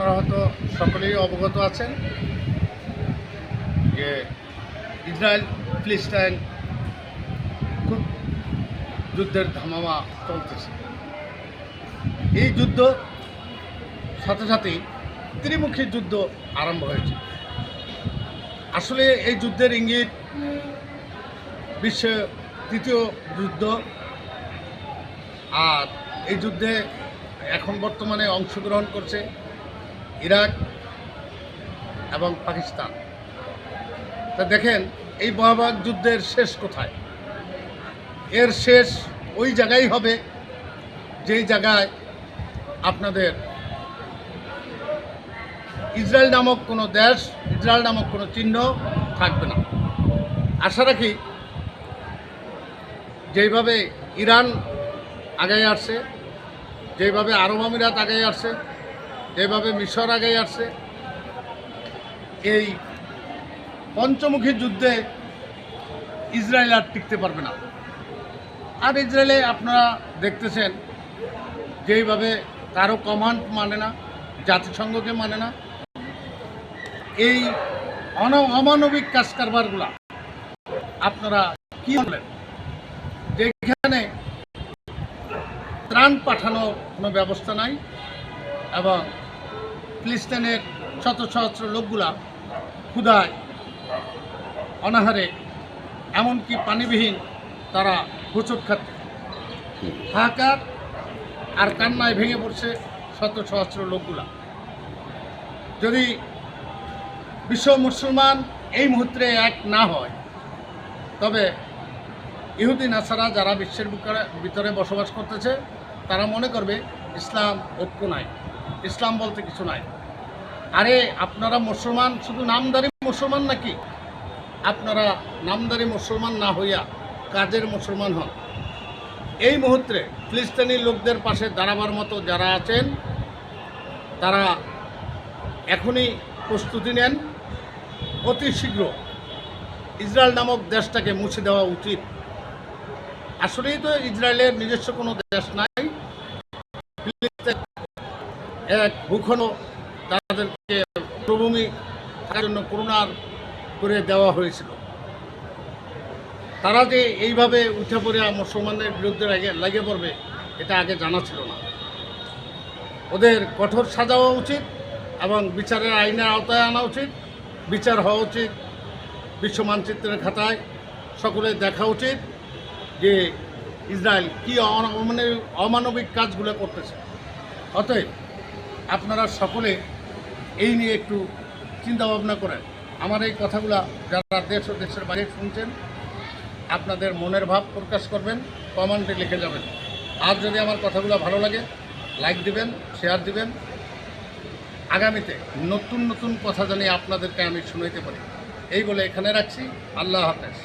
আপনারা হয়তো সকলেই অবগত আছেন যে ইসরায়েল ফিলিস্তাইন খুব যুদ্ধের ধামামা চলতেছে। এই যুদ্ধ সাথে সাথেই ত্রিমুখী যুদ্ধ আরম্ভ হয়েছে। আসলে এই যুদ্ধের ইঙ্গিত বিশ্ব তৃতীয় যুদ্ধ। আর এই যুদ্ধে এখন বর্তমানে অংশগ্রহণ করছে ইরাক এবং পাকিস্তান। তা দেখেন, এই মহাভাগ যুদ্ধের শেষ কোথায়? এর শেষ ওই জায়গায় হবে যেই জায়গায় আপনাদের ইসরায়েল নামক কোনো দেশ, ইসরায়েল নামক কোনো চিহ্ন থাকবে না। আশা রাখি যেইভাবে ইরান আগে আসছে যেভাবে আরব আমিরাত আগে আসছে যেভাবে মিশর আগে আসছে এই পঞ্চমুখী যুদ্ধে ইসরায়েল আর টিকতে পারবে না। আর ইসরায়েলে আপনারা দেখতেছেন যেইভাবে কারও কমান্ড মানে না, জাতিসংঘকে মানে না। এই অন, অমানবিক কাজ কারবারগুলা আপনারা কি বলেন যেখানে ত্রাণ পাঠানোর কোনো ব্যবস্থা নাই এবং ফিলিস্তিনের শত সহস্র লোকগুলা ক্ষুধায়, অনাহারে, এমনকি পানিবিহীন তারা হোঁচট খাচ্ছে। হাহাকার আর কান্নায় ভেঙে পড়ছে শত সহস্র লোকগুলা। যদি বিশ্ব মুসলমান এই মুহূর্তে এক না হয়, তবে ইহুদি নাসারা যারা বিশ্বের ভিতরে বসবাস করতেছে, তারা মনে করবে ইসলাম ঐক্য নাই। ইসলাম বলতে কিছু নাই। আরে, আপনারা মুসলমান, শুধু নামদারি মুসলমান নাকি? আপনারা নামদারি মুসলমান না হইয়া কাজের মুসলমান হন। এই মুহূর্তে ফিলিস্তিনি লোকদের পাশে দাঁড়াবার মতো যারা আছেন, তারা এখনই প্রস্তুতি নেন। অতি শীঘ্র ইসরায়েল নামক দেশটাকে মুছে দেওয়া উচিত। আসলেই তো ইসরায়েলের নিজস্ব কোনো দেশ নাই। এক ভূখণ্ড তাদেরকে প্রভূমি থাকার জন্য করুণার করে দেওয়া হয়েছিল। তারা যে এইভাবে উঠে পড়ে মুসলমানদের বিরুদ্ধে লাগে পড়বে, এটা আগে জানা ছিল না। ওদের কঠোর সাজাওয়া উচিত এবং বিচারের আইনের আওতায় আনা উচিত, বিচার হওয়া উচিত, বিশ্ব মানচিত্রের খাতায় সকলে দেখা উচিত যে ইসরায়েল কী অমানবিক কাজগুলো করতেছে। অতএব আপনারা সকলে এই নিয়ে একটু চিন্তা ভাবনা করেন। আমার এই কথাগুলা যারা দেশ ও দেশের বাইরে শুনছেন, আপনাদের মনের ভাব প্রকাশ করবেন, কমেন্টে লিখে যাবেন। আর যদি আমার কথাগুলো ভালো লাগে, লাইক দিবেন, শেয়ার দিবেন। আগামীতে নতুন নতুন কথা জানিয়ে আপনাদেরকে আমি শুনাইতে পারি। এই বলে এখানে রাখছি। আল্লাহ হাফেজ।